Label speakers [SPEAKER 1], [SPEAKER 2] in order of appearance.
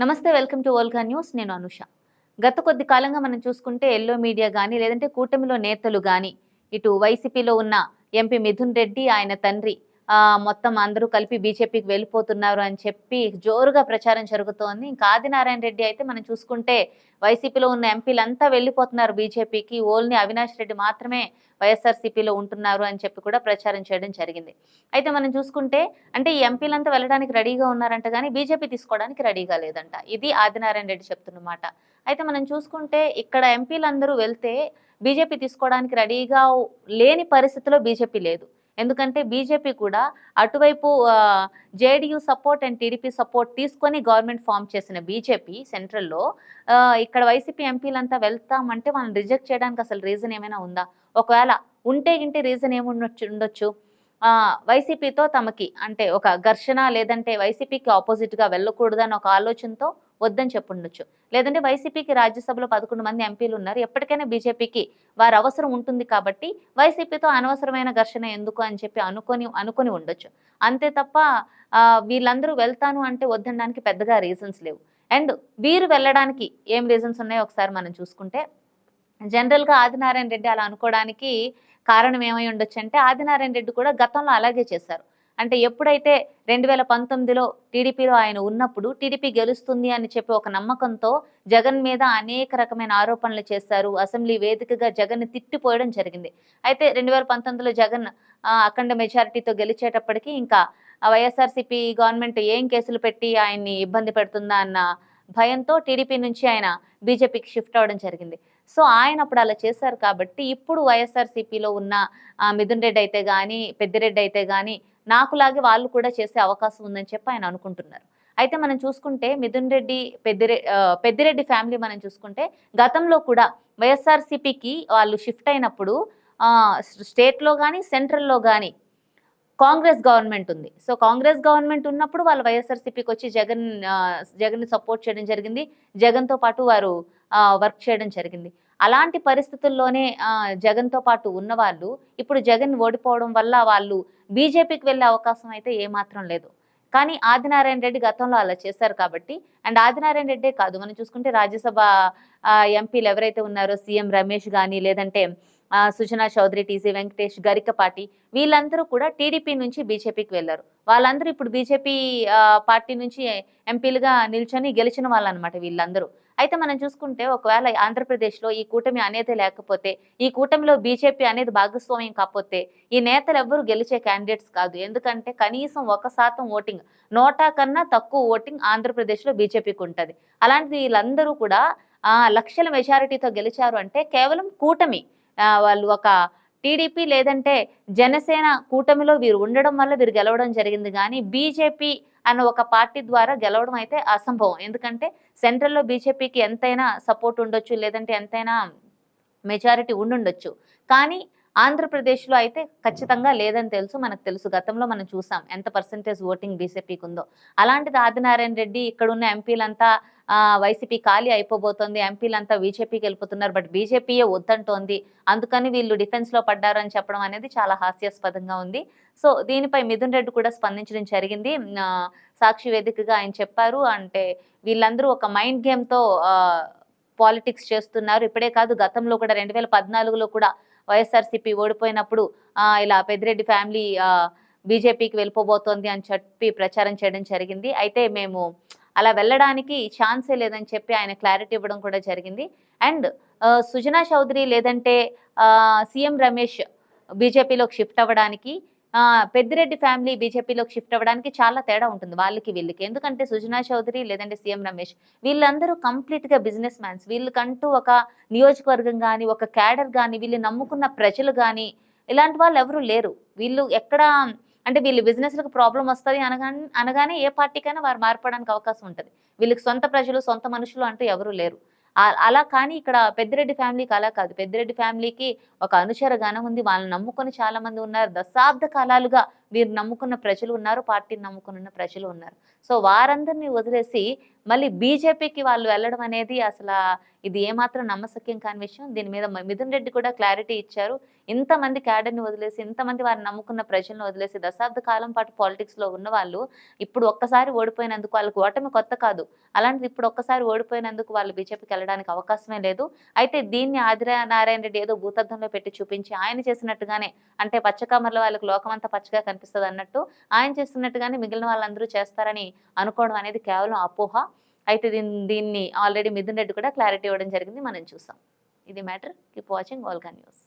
[SPEAKER 1] నమస్తే welcome to Olga news. నేను అనుష. గత కొద్ది కాలంగా మనం చూసుకుంటే ఎల్లో మీడియా కానీ లేదంటే కూటమిలో నేతలు కానీ ఇటు వైసీపీలో ఉన్న ఎంపీ మిథున్ రెడ్డి ఆయన తండ్రి మొత్తం అందరూ కలిపి బీజేపీకి వెళ్ళిపోతున్నారు అని చెప్పి జోరుగా ప్రచారం జరుగుతోంది. ఇంకా ఆదినారాయణ రెడ్డి అయితే మనం చూసుకుంటే వైసీపీలో ఉన్న ఎంపీలంతా వెళ్ళిపోతున్నారు బీజేపీకి. ఓన్లీ అవినాష్ రెడ్డి మాత్రమే వైఎస్ఆర్సీపీలో ఉంటున్నారు అని చెప్పి కూడా ప్రచారం చేయడం జరిగింది. అయితే మనం చూసుకుంటే అంటే ఈ ఎంపీలంతా వెళ్ళడానికి రెడీగా ఉన్నారంట కానీ బీజేపీ తీసుకోవడానికి రెడీగా లేదంట. ఇది ఆదినారాయణ రెడ్డి చెప్తున్నమాట అయితే మనం చూసుకుంటే ఇక్కడ ఎంపీలందరూ వెళ్తే బీజేపీ తీసుకోవడానికి రెడీగా లేని పరిస్థితిలో బీజేపీ లేదు. ఎందుకంటే బీజేపీ కూడా అటువైపు JDU support and TDP support తీసుకొని గవర్నమెంట్ ఫామ్ చేసిన బీజేపీ సెంట్రల్లో ఇక్కడ వైసీపీ ఎంపీలంతా వెళ్తామంటే వాళ్ళని రిజెక్ట్ చేయడానికి అసలు రీజన్ ఏమైనా ఉందా? ఒకవేళ ఉంటే గింటే రీజన్ ఏముండొచ్చు? ఉండొచ్చు వైసీపీతో తమకి అంటే ఒక ఘర్షణ లేదంటే వైసీపీకి ఆపోజిట్గా వెళ్ళకూడదని ఒక ఆలోచనతో వద్దని చెప్పుండొచ్చు. లేదంటే వైసీపీకి రాజ్యసభలో పదకొండు మంది ఎంపీలు ఉన్నారు. ఎప్పటికైనా బీజేపీకి వారి అవసరం ఉంటుంది కాబట్టి వైసీపీతో అనవసరమైన ఘర్షణ ఎందుకు అని చెప్పి అనుకొని అనుకొని ఉండొచ్చు. అంతే తప్ప వీళ్ళందరూ వెళ్తాను అంటే వద్దనడానికి పెద్దగా రీజన్స్ లేవు. అండ్ వీరు వెళ్ళడానికి ఏం రీజన్స్ ఉన్నాయో ఒకసారి మనం చూసుకుంటే జనరల్గా ఆదినారాయణ రెడ్డి అలా అనుకోవడానికి కారణం ఏమై ఉండొచ్చు అంటే ఆదినారాయణ రెడ్డి కూడా గతంలో అలాగే చేశారు. అంటే ఎప్పుడైతే రెండు వేల పంతొమ్మిదిలో టీడీపీలో ఆయన ఉన్నప్పుడు టీడీపీ గెలుస్తుంది అని చెప్పి ఒక నమ్మకంతో జగన్ మీద అనేక రకమైన ఆరోపణలు చేశారు. అసెంబ్లీ వేదికగా జగన్ తిట్టిపోయడం జరిగింది. అయితే రెండు వేల పంతొమ్మిదిలో జగన్ అఖండ మెజారిటీతో గెలిచేటప్పటికీ ఇంకా వైఎస్ఆర్సీపీ గవర్నమెంట్ ఏం కేసులు పెట్టి ఆయన్ని ఇబ్బంది పెడుతుందా అన్న భయంతో టీడీపీ నుంచి ఆయన బీజేపీకి షిఫ్ట్ అవ్వడం జరిగింది. సో ఆయన అప్పుడు అలా చేశారు కాబట్టి ఇప్పుడు వైఎస్ఆర్సీపీలో ఉన్న మిథున్ రెడ్డి అయితే కానీ పెద్దిరెడ్డి అయితే కానీ నాకులాగే వాళ్ళు కూడా చేసే అవకాశం ఉందని చెప్పి ఆయన అనుకుంటున్నారు. అయితే మనం చూసుకుంటే మిథున్ రెడ్డి పెద్దిరె పెద్దిరెడ్డి ఫ్యామిలీ మనం చూసుకుంటే గతంలో కూడా వైఎస్ఆర్సీపీకి వాళ్ళు షిఫ్ట్ అయినప్పుడు స్టేట్లో కానీ సెంట్రల్లో కానీ కాంగ్రెస్ గవర్నమెంట్ ఉంది. సో కాంగ్రెస్ గవర్నమెంట్ ఉన్నప్పుడు వాళ్ళు వైఎస్ఆర్సీపీకి వచ్చి జగన్ జగన్ జగన్ని సపోర్ట్ చేయడం జరిగింది. జగన్తో పాటు వారు వర్క్ చేయడం జరిగింది. అలాంటి పరిస్థితుల్లోనే జగన్తో పాటు ఉన్నవాళ్ళు ఇప్పుడు జగన్ ఓడిపోవడం వల్ల వాళ్ళు బీజేపీకి వెళ్ళే అవకాశం అయితే ఏమాత్రం లేదు. కానీ ఆదినారాయణ రెడ్డి గతంలో అలా చేశారు కాబట్టి అండ్ ఆదినారాయణ రెడ్డే కాదు. మనం చూసుకుంటే రాజ్యసభ ఎంపీలు ఎవరైతే ఉన్నారో సీఎం రమేష్ కానీ లేదంటే సుజనా చౌదరి టీసీ వెంకటేష్ గరికపాటి వీళ్ళందరూ కూడా టీడీపీ నుంచి బీజేపీకి వెళ్ళారు. వాళ్ళందరూ ఇప్పుడు బీజేపీ పార్టీ నుంచి ఎంపీలుగా నిల్చొని గెలిచిన వాళ్ళనమాట వీళ్ళందరూ. అయితే మనం చూసుకుంటే ఒకవేళ ఆంధ్రప్రదేశ్లో ఈ కూటమి అనేది లేకపోతే ఈ కూటమిలో బీజేపీ అనేది భాగస్వామ్యం కాకపోతే ఈ నేతలు ఎవ్వరు గెలిచే క్యాండిడేట్స్ కాదు. ఎందుకంటే కనీసం ఒక శాతం ఓటింగ్ నోటా కన్నా తక్కువ ఓటింగ్ ఆంధ్రప్రదేశ్లో బీజేపీకి ఉంటుంది. అలాంటిది వీళ్ళందరూ కూడా లక్షల మెజారిటీతో గెలిచారు అంటే కేవలం కూటమి. వాళ్ళు ఒక టీడీపీ లేదంటే జనసేన కూటమిలో వీరు ఉండడం వల్ల వీరు గెలవడం జరిగింది. కానీ బీజేపీ అన్న ఒక పార్టీ ద్వారా గెలవడం అయితే అసంభవం. ఎందుకంటే సెంట్రల్లో బీజేపీకి ఎంతైనా సపోర్ట్ ఉండొచ్చు లేదంటే ఎంతైనా మెజారిటీ ఉండుండొచ్చు. కానీ ఆంధ్రప్రదేశ్లో అయితే ఖచ్చితంగా లేదని తెలుసు మనకు తెలుసు. గతంలో మనం చూసాం ఎంత పర్సంటేజ్ ఓటింగ్ బీజేపీకి ఉందో అలాంటిది ఆదినారాయణ రెడ్డి ఇక్కడ ఉన్న ఎంపీలంతా వైసీపీ ఖాళీ అయిపోబోతోంది ఎంపీలంతా బీజేపీకి వెళ్ళిపోతున్నారు బట్ బీజేపీయే వద్దంటోంది. అందుకని వీళ్ళు డిఫెన్స్లో పడ్డారు అని చెప్పడం అనేది చాలా హాస్యాస్పదంగా ఉంది. సో దీనిపై మిథున్ రెడ్డి కూడా స్పందించడం జరిగింది. సాక్షి వేదికగా ఆయన చెప్పారు. అంటే వీళ్ళందరూ ఒక మైండ్ గేమ్తో పాలిటిక్స్ చేస్తున్నారు. ఇప్పుడే కాదు గతంలో కూడా రెండు వేల పద్నాలుగులో కూడా వైఎస్ఆర్సీపీ ఓడిపోయినప్పుడు ఇలా పెద్దిరెడ్డి ఫ్యామిలీ బీజేపీకి వెళ్ళిపోబోతోంది అని చెప్పి ప్రచారం చేయడం జరిగింది. అయితే మేము అలా వెళ్ళడానికి ఛాన్సే లేదని చెప్పి ఆయన క్లారిటీ ఇవ్వడం కూడా జరిగింది. అండ్ సుజనా చౌదరి లేదంటే సీఎం రమేష్ బీజేపీలోకి షిఫ్ట్ అవ్వడానికి పెద్దిరెడ్డి ఫ్యామిలీ బీజేపీలోకి షిఫ్ట్ అవ్వడానికి చాలా తేడా ఉంటుంది వాళ్ళకి వీళ్ళకి. ఎందుకంటే సుజనా చౌదరి లేదంటే సీఎం రమేష్ వీళ్ళందరూ కంప్లీట్గా బిజినెస్ మ్యాన్స్. వీళ్ళకంటూ ఒక నియోజకవర్గం కానీ ఒక క్యాడర్ కానీ వీళ్ళు నమ్ముకున్న ప్రజలు కానీ ఇలాంటి వాళ్ళు ఎవరు లేరు. వీళ్ళు ఎక్కడ అంటే వీళ్ళు బిజినెస్లకు ప్రాబ్లం వస్తుంది అనగా అనగానే ఏ పార్టీకైనా వారు మారిపోవడానికి అవకాశం ఉంటుంది. వీళ్ళకి సొంత ప్రజలు సొంత మనుషులు అంటూ ఎవరు లేరు. అలా కానీ ఇక్కడ పెద్దిరెడ్డి ఫ్యామిలీకి అలా కాదు. పెద్దిరెడ్డి ఫ్యామిలీకి ఒక అనుచర గణం ఉంది. వాళ్ళని నమ్ముకొని చాలా మంది ఉన్నారు. దశాబ్ద కాలాలుగా వీరు నమ్ముకున్న ప్రజలు ఉన్నారు పార్టీని నమ్ముకున్న ప్రజలు ఉన్నారు. సో వారందరినీ వదిలేసి మళ్ళీ బీజేపీకి వాళ్ళు వెళ్ళడం అనేది అసలు ఇది ఏమాత్రం నమ్మశక్యం కాని విషయం. దీని మీద మిథున్ రెడ్డి కూడా క్లారిటీ ఇచ్చారు. ఇంతమంది క్యాడర్ని వదిలేసి ఇంతమంది వారిని నమ్ముకున్న ప్రజలను వదిలేసి దశాబ్ద కాలం పాటు పాలిటిక్స్లో ఉన్న వాళ్ళు ఇప్పుడు ఒక్కసారి ఓడిపోయినందుకు వాళ్ళకి ఓటమి కొత్త కాదు. అలాంటిది ఇప్పుడు ఒక్కసారి ఓడిపోయినందుకు వాళ్ళు బీజేపీకి వెళ్ళడానికి అవకాశమే లేదు. అయితే దీన్ని ఆదిరా నారాయణ రెడ్డి ఏదో భూతద్దంలో పెట్టి చూపించి ఆయన చేసినట్టుగానే అంటే పచ్చకామర్ల వాళ్ళకి లోకమంతా పచ్చగా కనిపిస్తుంది అన్నట్టు ఆయన చేస్తున్నట్టుగానే మిగిలిన వాళ్ళందరూ చేస్తారని అనుకోవడం అనేది కేవలం అపోహ. అయితే దీన్ని దీన్ని ఆల్రెడీ మిథున్ రెడ్డి కూడా క్లారిటీ ఇవ్వడం జరిగింది. మనం చూసాం. ఇది మ్యాటర్. Keep watching. ఆల్గా న్యూస్.